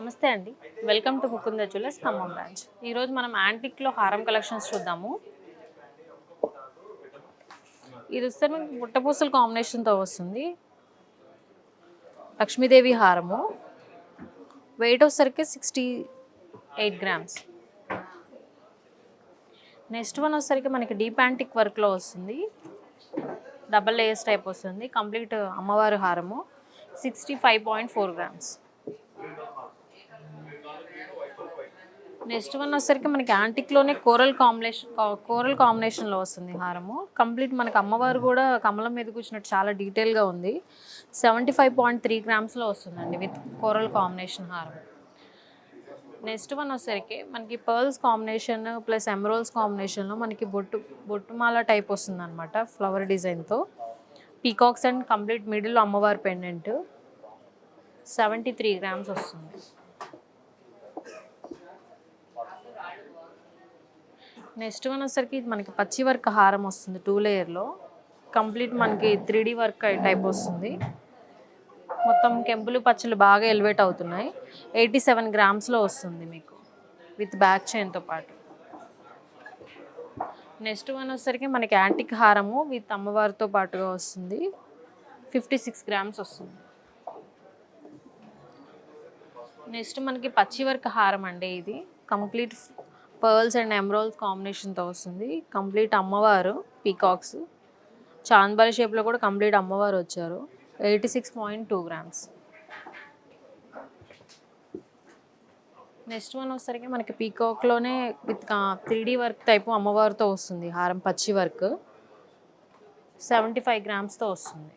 నమస్తే అండి. Welcome to Mukunda jewellers Khammam branch ఈరోజు మనం యాంటిక్లో హారం కలెక్షన్స్ చూద్దాము. ఇది వస్తే మీకు పుట్టపూసల కాంబినేషన్తో వస్తుంది. లక్ష్మీదేవి హారము. వెయిట్ వచ్చేసరికి sixty eight grams next one వచ్చేసరికి మనకి డీప్ యాంటిక్ వర్క్లో వస్తుంది. డబల్ లేయర్స్ టైప్ వస్తుంది. కంప్లీట్ అమ్మవారి హారము. Sixty five point four grams next one వచ్చేసరికి మనకి యాంటిక్లోనే కోరల్ కాంబినేషన్ కోరల్ కాంబినేషన్లో వస్తుంది హారము. కంప్లీట్ మనకి అమ్మవారు కూడా కమలం మీద కూర్చున్నట్టు చాలా డీటెయిల్గా ఉంది. సెవెంటీ ఫైవ్ పాయింట్ త్రీ గ్రామ్స్లో వస్తుందండి విత్ కోరల్ కాంబినేషన్ హారం. నెక్స్ట్ వన్ వచ్చేసరికి మనకి పర్ల్స్ కాంబినేషన్ ప్లస్ ఎమరోల్స్ కాంబినేషన్లో మనకి బొట్టు బొట్టుమాల టైప్ వస్తుంది అనమాట ఫ్లవర్ డిజైన్తో పీకాక్స్ అండ్ కంప్లీట్ మిడిల్ అమ్మవారి పెండెంట్ సెవెంటీ త్రీ గ్రామ్స్ వస్తుంది. నెక్స్ట్ వన్ వచ్చేసరికి మనకి పచ్చి వర్క్ హారం వస్తుంది టూ లేయర్లో. కంప్లీట్ మనకి త్రీ డీ వర్క్ టైప్ వస్తుంది. మొత్తం కెంపులు పచ్చలు బాగా ఎలివేట్ అవుతున్నాయి. ఎయిటీ సెవెన్ గ్రామ్స్లో వస్తుంది మీకు విత్ బ్యాక్ చైన్తో పాటు. నెక్స్ట్ వన్ వచ్చేసరికి మనకి యాంటిక్ హారము విత్ అమ్మవారితో పాటుగా వస్తుంది. ఫిఫ్టీ సిక్స్ గ్రామ్స్ వస్తుంది. నెక్స్ట్ మనకి పచ్చి వర్క్ హారం అండి ఇది. కంప్లీట్ పర్ల్స్ అండ్ ఎమరాల్స్ కాంబినేషన్తో వస్తుంది. కంప్లీట్ అమ్మవారు పీకాక్స్. చాంద్బాలి షేప్లో కూడా కంప్లీట్ అమ్మవారు వచ్చారు. Eighty six point two grams. Next one వచ్చేసరికి మనకి పీకాక్లోనే with three D work type అమ్మవారితో వస్తుంది. హారం పచ్చి వర్క్. సెవెంటీ ఫైవ్ గ్రామ్స్తో వస్తుంది.